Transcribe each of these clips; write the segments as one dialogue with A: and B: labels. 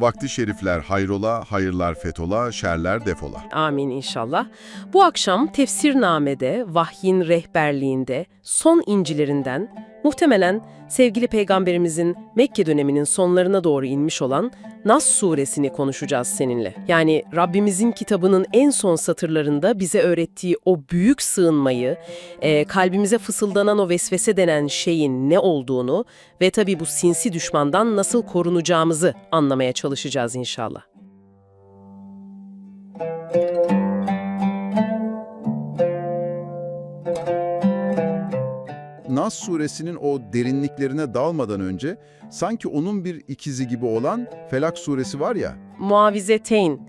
A: vakti şerifler hayrola, hayırlar fetola, şerler defola.
B: Amin inşallah. Bu akşam tefsirnamede, vahyin rehberliğinde, son incilerinden, muhtemelen sevgili peygamberimizin Mekke döneminin sonlarına doğru inmiş olan Nas suresini konuşacağız seninle. Yani Rabbimizin kitabının en son satırlarında bize öğrettiği o büyük sığınmayı, e, kalbimize fısıldanan o vesvese denen şeyin ne olduğunu ve tabii bu sinsi düşmandan nasıl korunacağımızı anlamaya çalışacağız inşallah.
A: Nas suresinin o derinliklerine dalmadan önce sanki onun bir ikizi gibi olan Felak suresi var ya,
B: Muavizeteyn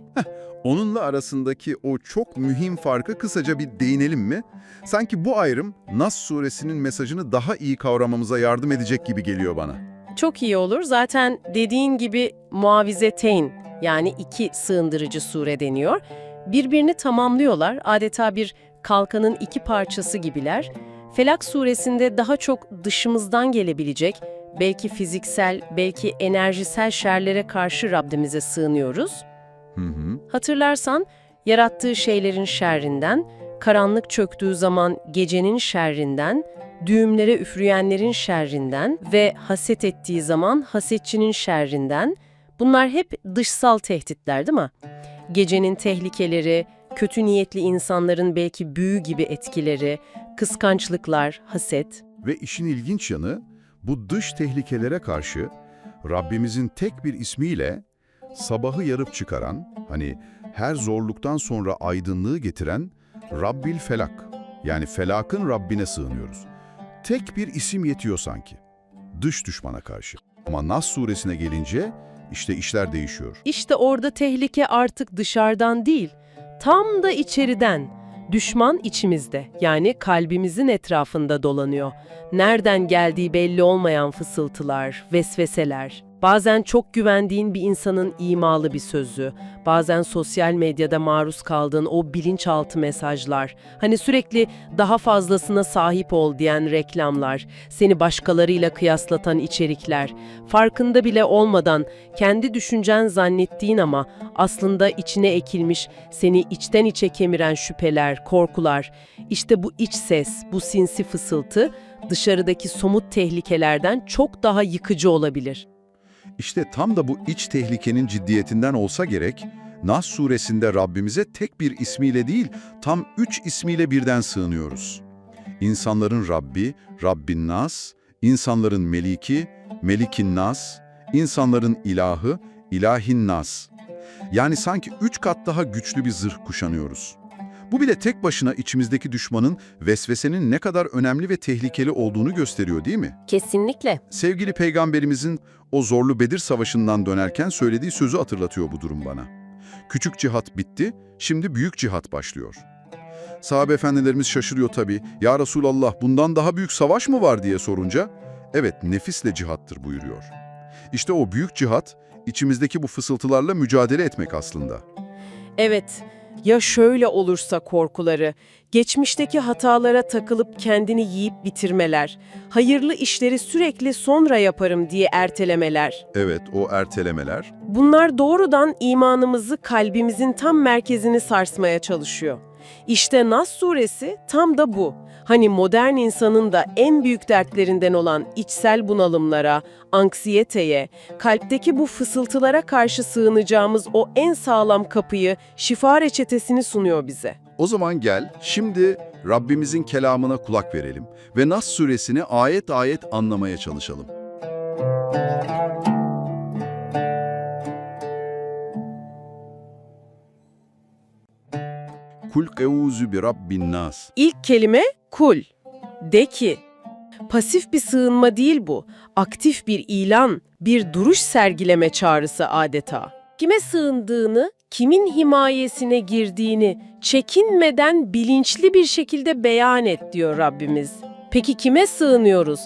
A: onunla arasındaki o çok mühim farkı kısaca bir değinelim mi? Sanki bu ayrım Nas suresinin mesajını daha iyi kavramamıza yardım edecek gibi geliyor bana.
B: Çok iyi olur. Zaten dediğin gibi muavizeteyn yani iki sığındırıcı sure deniyor. Birbirini tamamlıyorlar. Adeta bir kalkanın iki parçası gibiler. Felak suresinde daha çok dışımızdan gelebilecek, belki fiziksel, belki enerjisel şerlere karşı Rabbimize sığınıyoruz.
A: Hı hı.
B: Hatırlarsan yarattığı şeylerin şerrinden, karanlık çöktüğü zaman gecenin şerrinden, düğümlere üfürüyenlerin şerrinden ve haset ettiği zaman hasetçinin şerrinden, bunlar hep dışsal tehditler değil mi? Gecenin tehlikeleri, kötü niyetli insanların belki büyü gibi etkileri, kıskançlıklar, haset.
A: Ve işin ilginç yanı, bu dış tehlikelere karşı Rabbimizin tek bir ismiyle sabahı yarıp çıkaran, hani her zorluktan sonra aydınlığı getiren Rabbil Felak, yani felakın Rabbine sığınıyoruz. Tek bir isim yetiyor sanki, dış düşmana karşı. Ama Nas suresine gelince işte işler değişiyor.
B: İşte orada tehlike artık dışarıdan değil, tam da içeriden. Düşman içimizde, yani kalbimizin etrafında dolanıyor. Nereden geldiği belli olmayan fısıltılar, vesveseler. Bazen çok güvendiğin bir insanın imalı bir sözü, bazen sosyal medyada maruz kaldığın o bilinçaltı mesajlar, hani sürekli daha fazlasına sahip ol diyen reklamlar, seni başkalarıyla kıyaslatan içerikler, farkında bile olmadan kendi düşüncen zannettiğin ama aslında içine ekilmiş, seni içten içe kemiren şüpheler, korkular, işte bu iç ses, bu sinsi fısıltı dışarıdaki somut tehlikelerden çok daha yıkıcı olabilir.
A: İşte tam da bu iç tehlikenin ciddiyetinden olsa gerek, Nas suresinde Rabbimize tek bir ismiyle değil, tam üç ismiyle birden sığınıyoruz. İnsanların Rabbi, Rabbin Nas, insanların Meliki, Melikin Nas, insanların ilahı, İlahin Nas. Yani sanki üç kat daha güçlü bir zırh kuşanıyoruz. Bu bile tek başına içimizdeki düşmanın, vesvesenin ne kadar önemli ve tehlikeli olduğunu gösteriyor değil mi?
B: Kesinlikle.
A: Sevgili peygamberimizin o zorlu Bedir Savaşı'ndan dönerken söylediği sözü hatırlatıyor bu durum bana. Küçük cihat bitti, şimdi büyük cihat başlıyor. Sahabe efendilerimiz şaşırıyor tabii. Ya Resulallah bundan daha büyük savaş mı var diye sorunca, evet nefisle cihattır buyuruyor. İşte o büyük cihat, içimizdeki bu fısıltılarla mücadele etmek aslında.
B: Evet, ya şöyle olursa korkuları, geçmişteki hatalara takılıp kendini yiyip bitirmeler, hayırlı işleri sürekli sonra yaparım diye ertelemeler.
A: Evet, o ertelemeler,
B: Bunlar doğrudan imanımızı kalbimizin tam merkezini sarsmaya çalışıyor. İşte Nas suresi tam da bu. Hani modern insanın da en büyük dertlerinden olan içsel bunalımlara, anksiyeteye, kalpteki bu fısıltılara karşı sığınacağımız o en sağlam kapıyı, şifa reçetesini sunuyor bize.
A: O zaman gel, şimdi Rabbimizin kelamına kulak verelim ve Nas suresini ayet ayet anlamaya çalışalım. Kul keuzu bi rabbin nas.
B: İlk kelime kul. De ki. Pasif bir sığınma değil bu. Aktif bir ilan, bir duruş sergileme çağrısı adeta. Kime sığındığını, kimin himayesine girdiğini çekinmeden bilinçli bir şekilde beyan et diyor Rabbimiz. Peki kime sığınıyoruz?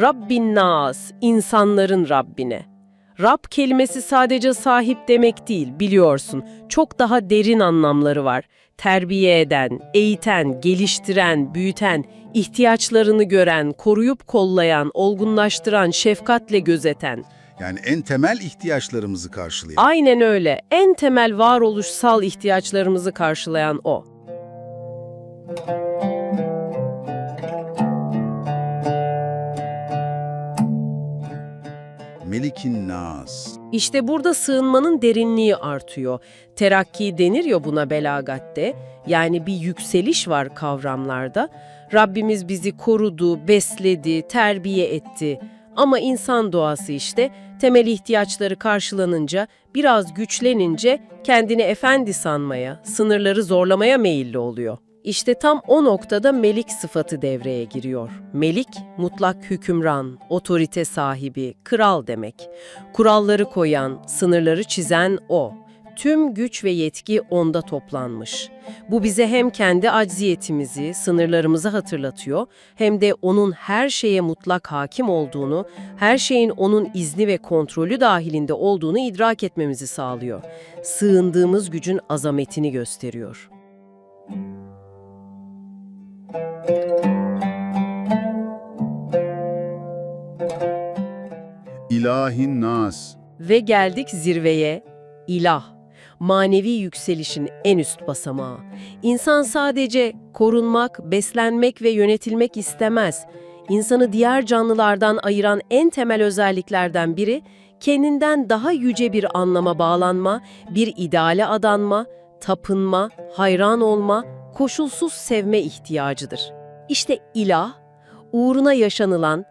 B: Rabbin nas, insanların Rabbine. Rab kelimesi sadece sahip demek değil, biliyorsun. Çok daha derin anlamları var. Terbiye eden, eğiten, geliştiren, büyüten, ihtiyaçlarını gören, koruyup kollayan, olgunlaştıran, şefkatle gözeten.
C: Yani en temel ihtiyaçlarımızı karşılayan.
B: Aynen öyle. En temel varoluşsal ihtiyaçlarımızı karşılayan o.
C: Melikin Nas.
B: İşte burada sığınmanın derinliği artıyor. Terakki denir ya buna belagatte. Yani bir yükseliş var kavramlarda. Rabbimiz bizi korudu, besledi, terbiye etti. Ama insan doğası işte temel ihtiyaçları karşılanınca, biraz güçlenince kendini efendi sanmaya, sınırları zorlamaya meyilli oluyor. İşte tam o noktada melik sıfatı devreye giriyor. Melik, mutlak hükümran, otorite sahibi, kral demek. Kuralları koyan, sınırları çizen o. Tüm güç ve yetki onda toplanmış. Bu bize hem kendi acziyetimizi, sınırlarımızı hatırlatıyor, hem de onun her şeye mutlak hakim olduğunu, her şeyin onun izni ve kontrolü dahilinde olduğunu idrak etmemizi sağlıyor. Sığındığımız gücün azametini gösteriyor.
C: İlahin Nas.
B: Ve geldik zirveye, ilah. Manevi yükselişin en üst basamağı. İnsan sadece korunmak, beslenmek ve yönetilmek istemez. İnsanı diğer canlılardan ayıran en temel özelliklerden biri, kendinden daha yüce bir anlama bağlanma, bir ideale adanma, tapınma, hayran olma, koşulsuz sevme ihtiyacıdır. İşte ilah, uğruna yaşanılan,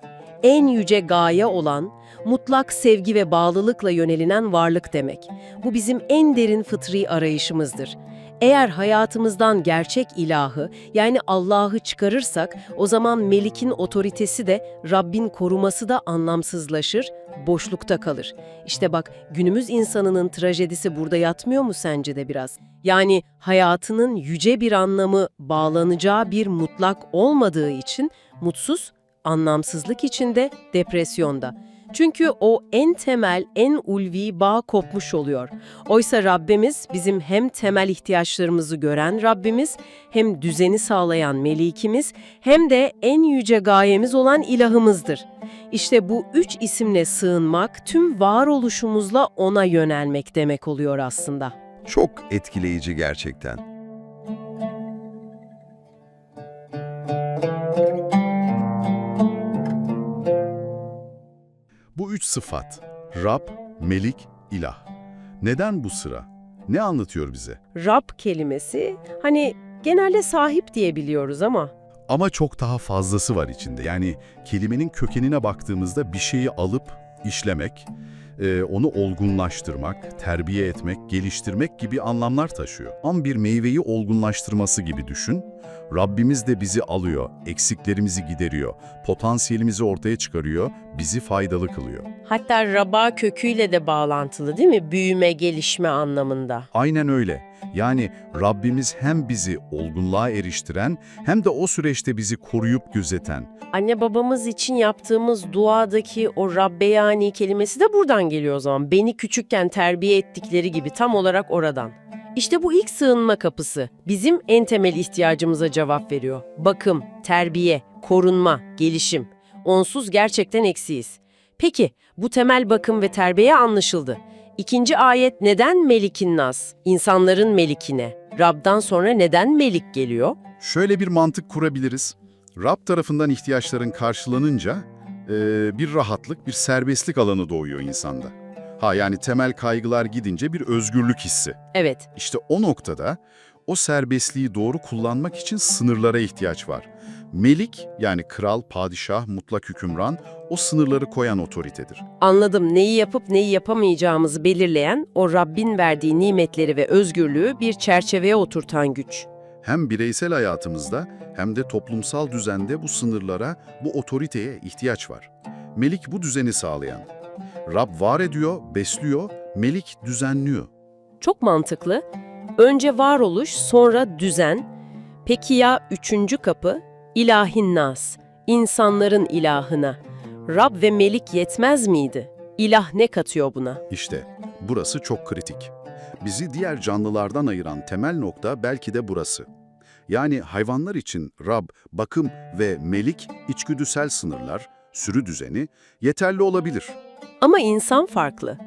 B: en yüce gaye olan, mutlak sevgi ve bağlılıkla yönelinen varlık demek. Bu bizim en derin fıtri arayışımızdır. Eğer hayatımızdan gerçek ilahı yani Allah'ı çıkarırsak o zaman Melik'in otoritesi de Rabbin koruması da anlamsızlaşır, boşlukta kalır. İşte bak günümüz insanının trajedisi burada yatmıyor mu sence de biraz? Yani hayatının yüce bir anlamı bağlanacağı bir mutlak olmadığı için mutsuz, anlamsızlık içinde, depresyonda. Çünkü o en temel, en ulvi bağ kopmuş oluyor. Oysa Rabbimiz bizim hem temel ihtiyaçlarımızı gören Rabbimiz, hem düzeni sağlayan Melikimiz, hem de en yüce gayemiz olan ilahımızdır. İşte bu üç isimle sığınmak, tüm varoluşumuzla ona yönelmek demek oluyor aslında.
A: Çok etkileyici gerçekten. Bu üç sıfat, Rab, Melik, İlah. Neden bu sıra? Ne anlatıyor bize?
B: Rab kelimesi, hani genelde sahip diye biliyoruz ama
A: Ama çok daha fazlası var içinde. Yani kelimenin kökenine baktığımızda bir şeyi alıp işlemek, e, onu olgunlaştırmak, terbiye etmek, geliştirmek gibi anlamlar taşıyor. Ama bir meyveyi olgunlaştırması gibi düşün. Rabbimiz de bizi alıyor, eksiklerimizi gideriyor, potansiyelimizi ortaya çıkarıyor, bizi faydalı kılıyor.
B: Hatta raba köküyle de bağlantılı değil mi? Büyüme, gelişme anlamında.
A: Aynen öyle. Yani Rabbimiz hem bizi olgunluğa eriştiren hem de o süreçte bizi koruyup gözeten.
B: Anne babamız için yaptığımız duadaki o Rabbeyani kelimesi de buradan geliyor o zaman. Beni küçükken terbiye ettikleri gibi tam olarak oradan. İşte bu ilk sığınma kapısı bizim en temel ihtiyacımıza cevap veriyor. Bakım, terbiye, korunma, gelişim. Onsuz gerçekten eksiyiz. Peki bu temel bakım ve terbiye anlaşıldı. İkinci ayet neden Melikin Nas? İnsanların melikine. Rab'dan sonra neden melik geliyor?
A: Şöyle bir mantık kurabiliriz. Rab tarafından ihtiyaçların karşılanınca e, bir rahatlık, bir serbestlik alanı doğuyor insanda. Ha yani temel kaygılar gidince bir özgürlük hissi.
B: Evet,
A: İşte o noktada o serbestliği doğru kullanmak için sınırlara ihtiyaç var. Melik yani kral, padişah, mutlak hükümran o sınırları koyan otoritedir.
B: Anladım. Neyi yapıp neyi yapamayacağımızı belirleyen, o Rabbin verdiği nimetleri ve özgürlüğü bir çerçeveye oturtan güç.
A: Hem bireysel hayatımızda hem de toplumsal düzende bu sınırlara, bu otoriteye ihtiyaç var. Melik bu düzeni sağlayan. Rab var ediyor, besliyor, Melik düzenliyor.
B: Çok mantıklı. Önce varoluş, sonra düzen. Peki ya üçüncü kapı? İlahin nas, insanların ilahına. Rab ve Melik yetmez miydi? İlah ne katıyor buna?
A: İşte burası çok kritik. Bizi diğer canlılardan ayıran temel nokta belki de burası. Yani hayvanlar için Rab, bakım ve Melik içgüdüsel sınırlar, sürü düzeni yeterli olabilir.
B: Ama insan farklı.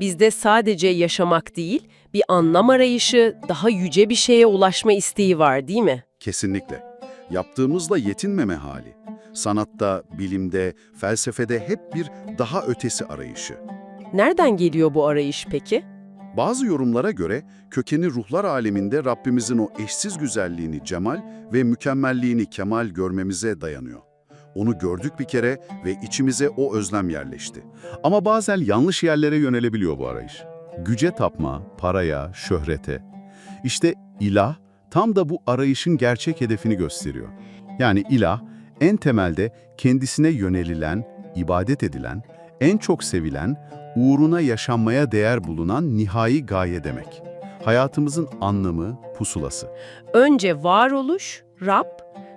B: Bizde sadece yaşamak değil, bir anlam arayışı, daha yüce bir şeye ulaşma isteği var değil mi?
A: Kesinlikle. Yaptığımızla yetinmeme hali. Sanatta, bilimde, felsefede hep bir daha ötesi arayışı.
B: Nereden geliyor bu arayış peki?
A: Bazı yorumlara göre kökeni ruhlar aleminde Rabbimizin o eşsiz güzelliğini cemal ve mükemmelliğini kemal görmemize dayanıyor. Onu gördük bir kere ve içimize o özlem yerleşti. Ama bazen yanlış yerlere yönelebiliyor bu arayış. Güce tapma, paraya, şöhrete. İşte ilah tam da bu arayışın gerçek hedefini gösteriyor. Yani ilah en temelde kendisine yönelilen, ibadet edilen, en çok sevilen, uğruna yaşanmaya değer bulunan nihai gaye demek. Hayatımızın anlamı, pusulası.
B: Önce varoluş, Rab,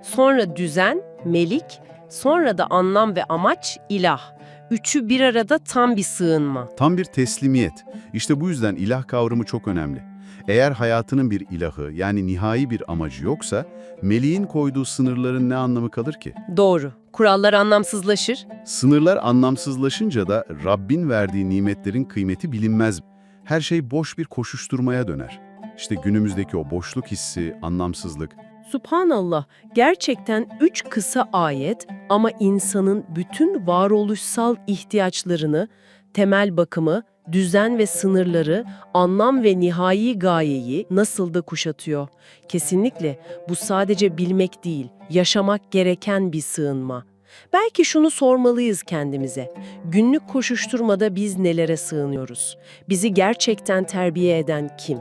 B: sonra düzen, melik, sonra da anlam ve amaç, ilah. Üçü bir arada tam bir sığınma.
A: Tam bir teslimiyet. İşte bu yüzden ilah kavramı çok önemli. Eğer hayatının bir ilahı yani nihai bir amacı yoksa, meleğin koyduğu sınırların ne anlamı kalır ki?
B: Doğru. Kurallar anlamsızlaşır.
A: Sınırlar anlamsızlaşınca da Rabbin verdiği nimetlerin kıymeti bilinmez. Her şey boş bir koşuşturmaya döner. İşte günümüzdeki o boşluk hissi, anlamsızlık,
B: Subhanallah, gerçekten üç kısa ayet ama insanın bütün varoluşsal ihtiyaçlarını, temel bakımı, düzen ve sınırları, anlam ve nihai gayeyi nasıl da kuşatıyor. Kesinlikle bu sadece bilmek değil, yaşamak gereken bir sığınma. Belki şunu sormalıyız kendimize. Günlük koşuşturmada biz nelere sığınıyoruz? Bizi gerçekten terbiye eden kim?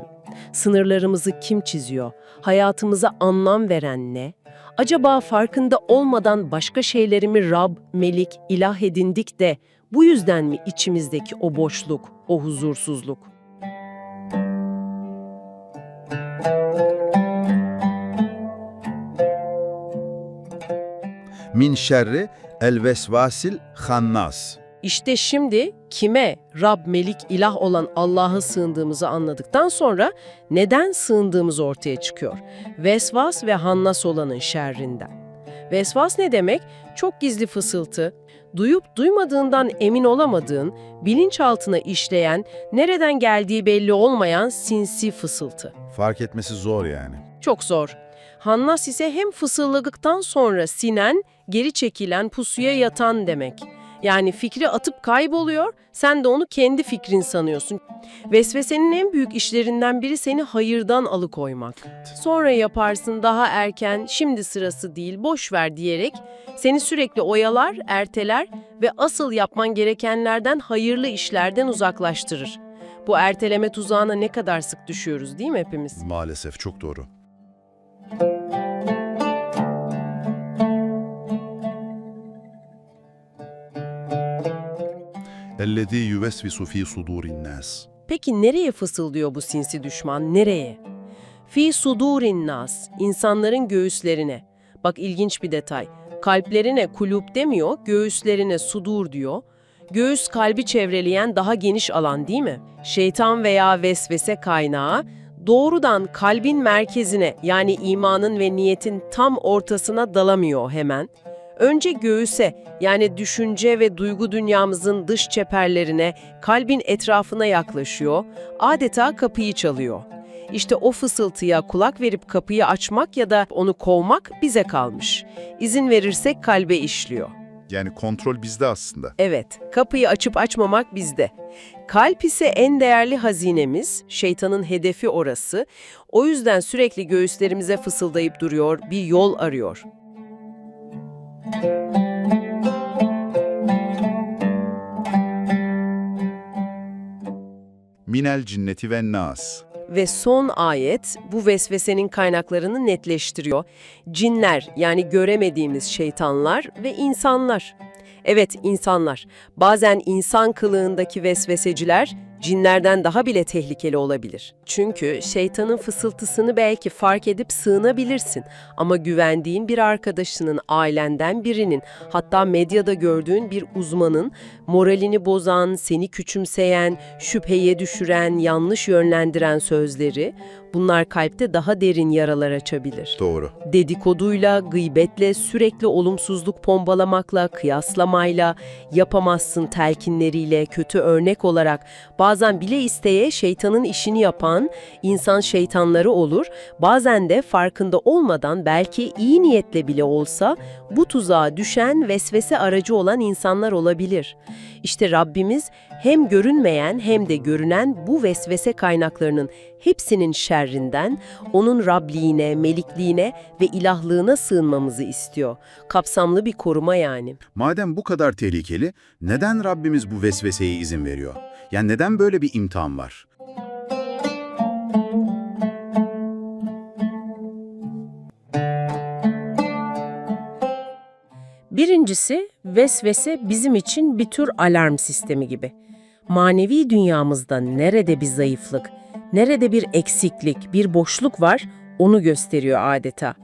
B: Sınırlarımızı kim çiziyor? Hayatımıza anlam veren ne? Acaba farkında olmadan başka şeyleri mi Rab, Melik, ilah edindik de bu yüzden mi içimizdeki o boşluk, o huzursuzluk?
D: min şerri el vesvasil hannas.
B: İşte şimdi kime Rab, Melik, ilah olan Allah'a sığındığımızı anladıktan sonra neden sığındığımız ortaya çıkıyor. Vesvas ve hannas olanın şerrinden. Vesvas ne demek? Çok gizli fısıltı, duyup duymadığından emin olamadığın, bilinçaltına işleyen, nereden geldiği belli olmayan sinsi fısıltı.
D: Fark etmesi zor yani.
B: Çok zor. Hannas ise hem fısıldadıktan sonra sinen, geri çekilen, pusuya yatan demek. Yani fikri atıp kayboluyor, sen de onu kendi fikrin sanıyorsun. Vesvesenin en büyük işlerinden biri seni hayırdan alıkoymak. Sonra yaparsın daha erken, şimdi sırası değil, boş ver diyerek seni sürekli oyalar, erteler ve asıl yapman gerekenlerden hayırlı işlerden uzaklaştırır. Bu erteleme tuzağına ne kadar sık düşüyoruz değil mi hepimiz?
A: maalesef çok doğru. اَلَّذ۪ي يُوَسْوِسُ ف۪ي صُدُورِ النَّاسِ
B: Peki nereye fısıldıyor bu sinsi düşman? Nereye? Fi sudurin nas, insanların göğüslerine. Bak ilginç bir detay. Kalplerine kulüp demiyor, göğüslerine sudur diyor. Göğüs kalbi çevreleyen daha geniş alan değil mi? Şeytan veya vesvese kaynağı doğrudan kalbin merkezine yani imanın ve niyetin tam ortasına dalamıyor hemen. Önce göğüse yani düşünce ve duygu dünyamızın dış çeperlerine, kalbin etrafına yaklaşıyor, adeta kapıyı çalıyor. İşte o fısıltıya kulak verip kapıyı açmak ya da onu kovmak bize kalmış. İzin verirsek kalbe işliyor.
A: Yani kontrol bizde aslında.
B: Evet, kapıyı açıp açmamak bizde. Kalp ise en değerli hazinemiz, şeytanın hedefi orası. O yüzden sürekli göğüslerimize fısıldayıp duruyor, bir yol arıyor.
A: Minel cinneti ve nas.
B: Ve son ayet bu vesvesenin kaynaklarını netleştiriyor. Cinler yani göremediğimiz şeytanlar ve insanlar. Evet insanlar. Bazen insan kılığındaki vesveseciler cinlerden daha bile tehlikeli olabilir. Çünkü şeytanın fısıltısını belki fark edip sığınabilirsin ama güvendiğin bir arkadaşının, ailenden birinin, hatta medyada gördüğün bir uzmanın moralini bozan, seni küçümseyen, şüpheye düşüren, yanlış yönlendiren sözleri
E: Bunlar kalpte daha derin yaralar açabilir.
F: Doğru.
E: Dedikoduyla, gıybetle, sürekli olumsuzluk pompalamakla, kıyaslamayla, yapamazsın telkinleriyle, kötü örnek olarak bazen bile isteye şeytanın işini yapan insan şeytanları olur. Bazen de farkında olmadan belki iyi niyetle bile olsa bu tuzağa düşen vesvese aracı olan insanlar olabilir. İşte Rabbimiz hem görünmeyen hem de görünen bu vesvese kaynaklarının hepsinin şerrinden, onun Rabliğine, melikliğine ve ilahlığına sığınmamızı istiyor. Kapsamlı bir koruma yani.
F: Madem bu kadar tehlikeli, neden Rabbimiz bu vesveseye izin veriyor? Yani neden böyle bir imtihan var?
B: Birincisi, vesvese bizim için bir tür alarm sistemi gibi. Manevi dünyamızda nerede bir zayıflık, nerede bir eksiklik, bir boşluk var, onu gösteriyor adeta.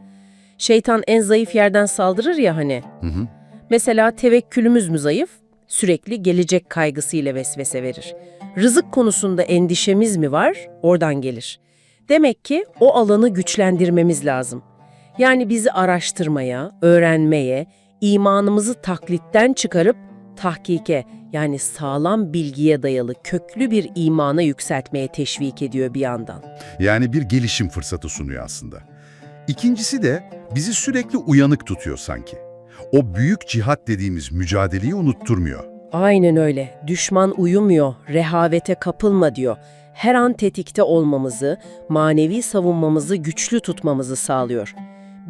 B: Şeytan en zayıf yerden saldırır ya hani.
F: Hı hı.
B: Mesela tevekkülümüz mü zayıf? Sürekli gelecek kaygısıyla vesvese verir. Rızık konusunda endişemiz mi var? Oradan gelir. Demek ki o alanı güçlendirmemiz lazım. Yani bizi araştırmaya, öğrenmeye, imanımızı taklitten çıkarıp tahkike yani sağlam bilgiye dayalı köklü bir imana yükseltmeye teşvik ediyor bir yandan.
A: Yani bir gelişim fırsatı sunuyor aslında. İkincisi de bizi sürekli uyanık tutuyor sanki. O büyük cihat dediğimiz mücadeleyi unutturmuyor.
B: Aynen öyle. Düşman uyumuyor, rehavete kapılma diyor. Her an tetikte olmamızı, manevi savunmamızı güçlü tutmamızı sağlıyor.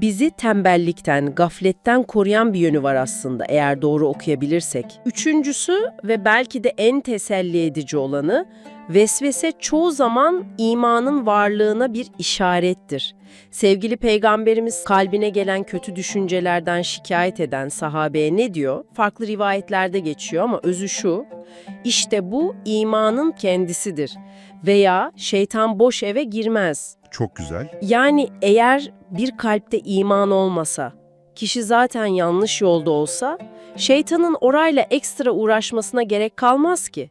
B: Bizi tembellikten, gafletten koruyan bir yönü var aslında eğer doğru okuyabilirsek. Üçüncüsü ve belki de en teselli edici olanı, vesvese çoğu zaman imanın varlığına bir işarettir. Sevgili peygamberimiz kalbine gelen kötü düşüncelerden şikayet eden sahabeye ne diyor? Farklı rivayetlerde geçiyor ama özü şu. İşte bu imanın kendisidir. Veya şeytan boş eve girmez.
A: Çok güzel.
B: Yani eğer bir kalpte iman olmasa, kişi zaten yanlış yolda olsa, şeytanın orayla ekstra uğraşmasına gerek kalmaz ki.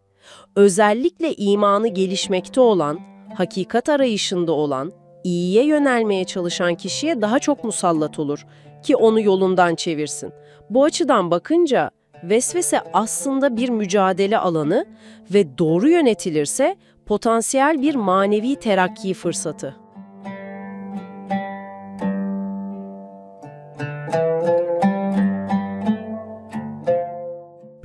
B: Özellikle imanı gelişmekte olan, hakikat arayışında olan, iyiye yönelmeye çalışan kişiye daha çok musallat olur ki onu yolundan çevirsin. Bu açıdan bakınca vesvese aslında bir mücadele alanı ve doğru yönetilirse potansiyel bir manevi terakki fırsatı.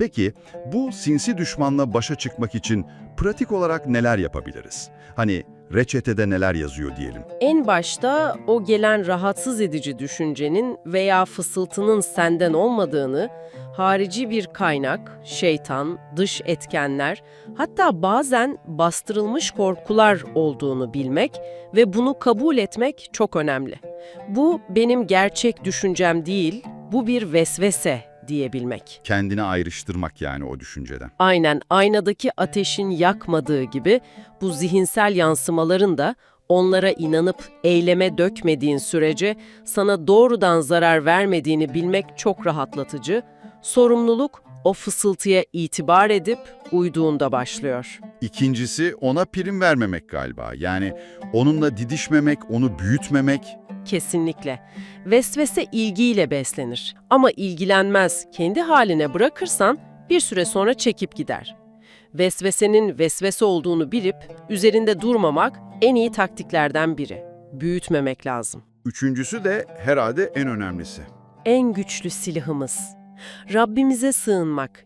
A: Peki bu sinsi düşmanla başa çıkmak için pratik olarak neler yapabiliriz? Hani reçetede neler yazıyor diyelim.
B: En başta o gelen rahatsız edici düşüncenin veya fısıltının senden olmadığını, harici bir kaynak, şeytan, dış etkenler, hatta bazen bastırılmış korkular olduğunu bilmek ve bunu kabul etmek çok önemli. Bu benim gerçek düşüncem değil, bu bir vesvese diyebilmek.
A: Kendini ayrıştırmak yani o düşünceden.
B: Aynen aynadaki ateşin yakmadığı gibi bu zihinsel yansımaların da onlara inanıp eyleme dökmediğin sürece sana doğrudan zarar vermediğini bilmek çok rahatlatıcı. Sorumluluk o fısıltıya itibar edip uyduğunda başlıyor.
A: İkincisi ona prim vermemek galiba. Yani onunla didişmemek, onu büyütmemek.
B: Kesinlikle. Vesvese ilgiyle beslenir. Ama ilgilenmez, kendi haline bırakırsan bir süre sonra çekip gider. Vesvesenin vesvese olduğunu bilip üzerinde durmamak en iyi taktiklerden biri. Büyütmemek lazım.
A: Üçüncüsü de herhalde en önemlisi.
B: En güçlü silahımız. Rabbimize sığınmak.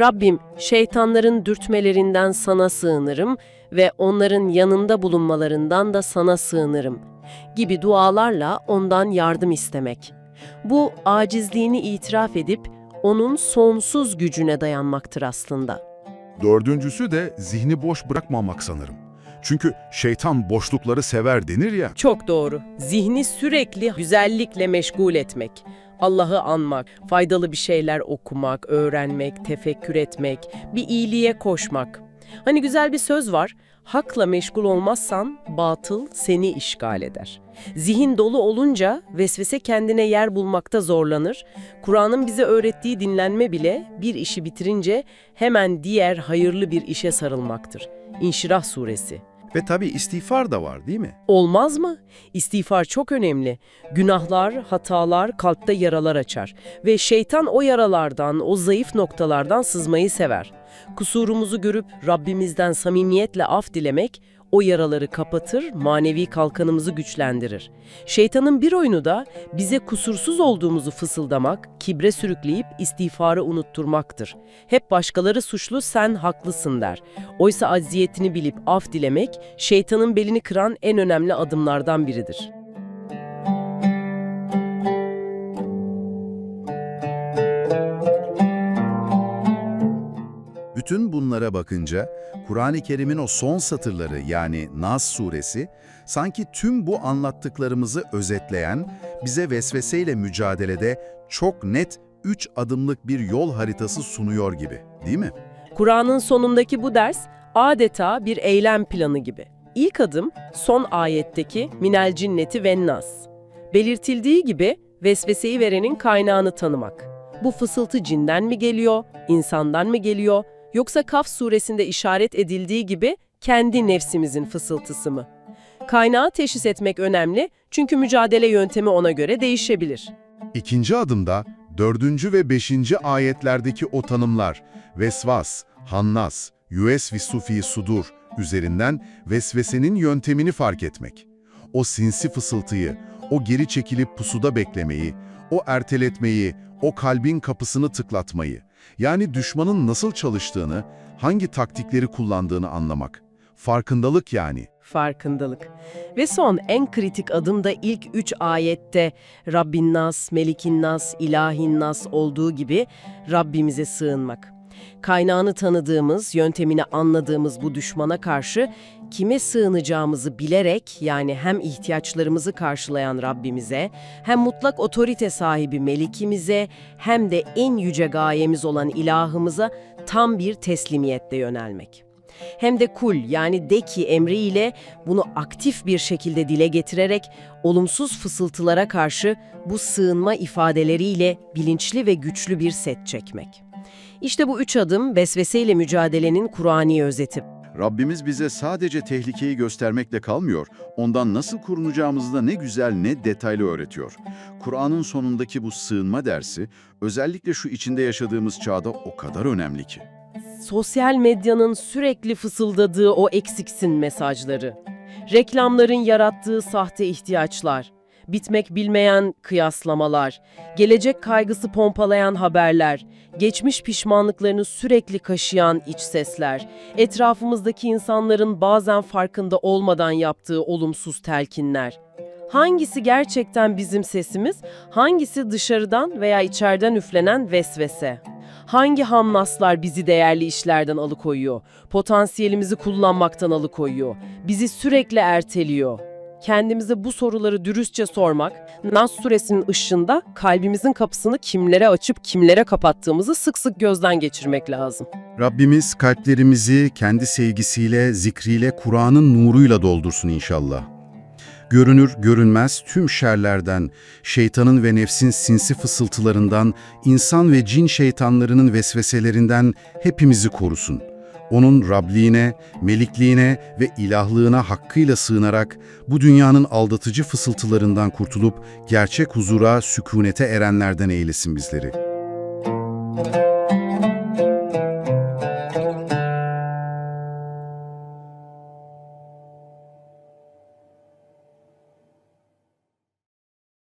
B: Rabbim, şeytanların dürtmelerinden sana sığınırım ve onların yanında bulunmalarından da sana sığınırım gibi dualarla ondan yardım istemek. Bu acizliğini itiraf edip onun sonsuz gücüne dayanmaktır aslında.
G: Dördüncüsü de zihni boş bırakmamak sanırım. Çünkü şeytan boşlukları sever denir ya.
B: Çok doğru. Zihni sürekli güzellikle meşgul etmek, Allah'ı anmak, faydalı bir şeyler okumak, öğrenmek, tefekkür etmek, bir iyiliğe koşmak. Hani güzel bir söz var, hakla meşgul olmazsan batıl seni işgal eder. Zihin dolu olunca vesvese kendine yer bulmakta zorlanır. Kur'an'ın bize öğrettiği dinlenme bile bir işi bitirince hemen diğer hayırlı bir işe sarılmaktır. İnşirah suresi.
H: Ve tabii istiğfar da var değil mi?
B: Olmaz mı? İstiğfar çok önemli. Günahlar, hatalar kalpte yaralar açar. Ve şeytan o yaralardan, o zayıf noktalardan sızmayı sever. Kusurumuzu görüp Rabbimizden samimiyetle af dilemek, o yaraları kapatır, manevi kalkanımızı güçlendirir. Şeytanın bir oyunu da bize kusursuz olduğumuzu fısıldamak, kibre sürükleyip istiğfarı unutturmaktır. Hep başkaları suçlu, sen haklısın der. Oysa acziyetini bilip af dilemek, şeytanın belini kıran en önemli adımlardan biridir.
A: Bütün bunlara bakınca Kur'an-ı Kerim'in o son satırları yani Nas suresi sanki tüm bu anlattıklarımızı özetleyen, bize vesveseyle mücadelede çok net üç adımlık bir yol haritası sunuyor gibi, değil mi?
B: Kur'an'ın sonundaki bu ders adeta bir eylem planı gibi. İlk adım son ayetteki minel cinneti ve nas. Belirtildiği gibi vesveseyi verenin kaynağını tanımak. Bu fısıltı cinden mi geliyor, insandan mı geliyor, yoksa Kaf suresinde işaret edildiği gibi kendi nefsimizin fısıltısı mı? Kaynağı teşhis etmek önemli çünkü mücadele yöntemi ona göre değişebilir.
I: İkinci adımda dördüncü ve beşinci ayetlerdeki o tanımlar vesvas, hannas, yüesvisu fi sudur üzerinden vesvesenin yöntemini fark etmek. O sinsi fısıltıyı, o geri çekilip pusuda beklemeyi, o erteletmeyi, o kalbin kapısını tıklatmayı, yani düşmanın nasıl çalıştığını, hangi taktikleri kullandığını anlamak. Farkındalık yani.
B: Farkındalık. Ve son en kritik adım da ilk üç ayette Rabbin Nas, Melikin Nas, İlahin Nas olduğu gibi Rabbimize sığınmak. Kaynağını tanıdığımız, yöntemini anladığımız bu düşmana karşı kime sığınacağımızı bilerek yani hem ihtiyaçlarımızı karşılayan Rabbimize, hem mutlak otorite sahibi Melikimize, hem de en yüce gayemiz olan ilahımıza tam bir teslimiyetle yönelmek hem de kul yani de ki emriyle bunu aktif bir şekilde dile getirerek olumsuz fısıltılara karşı bu sığınma ifadeleriyle bilinçli ve güçlü bir set çekmek. İşte bu üç adım vesveseyle mücadelenin Kur'ani özeti.
A: Rabbimiz bize sadece tehlikeyi göstermekle kalmıyor, ondan nasıl korunacağımızı da ne güzel ne detaylı öğretiyor. Kur'an'ın sonundaki bu sığınma dersi, özellikle şu içinde yaşadığımız çağda o kadar önemli ki.
B: Sosyal medyanın sürekli fısıldadığı o eksiksin mesajları, reklamların yarattığı sahte ihtiyaçlar, bitmek bilmeyen kıyaslamalar, gelecek kaygısı pompalayan haberler, geçmiş pişmanlıklarını sürekli kaşıyan iç sesler, etrafımızdaki insanların bazen farkında olmadan yaptığı olumsuz telkinler. Hangisi gerçekten bizim sesimiz, hangisi dışarıdan veya içeriden üflenen vesvese? Hangi hamnaslar bizi değerli işlerden alıkoyuyor, potansiyelimizi kullanmaktan alıkoyuyor, bizi sürekli erteliyor? Kendimize bu soruları dürüstçe sormak, Nas suresinin ışığında kalbimizin kapısını kimlere açıp kimlere kapattığımızı sık sık gözden geçirmek lazım.
A: Rabbimiz kalplerimizi kendi sevgisiyle, zikriyle, Kur'an'ın nuruyla doldursun inşallah. Görünür, görünmez tüm şerlerden, şeytanın ve nefsin sinsi fısıltılarından, insan ve cin şeytanlarının vesveselerinden hepimizi korusun. Onun Rabliğine, melikliğine ve ilahlığına hakkıyla sığınarak bu dünyanın aldatıcı fısıltılarından kurtulup gerçek huzura, sükunete erenlerden eylesin bizleri.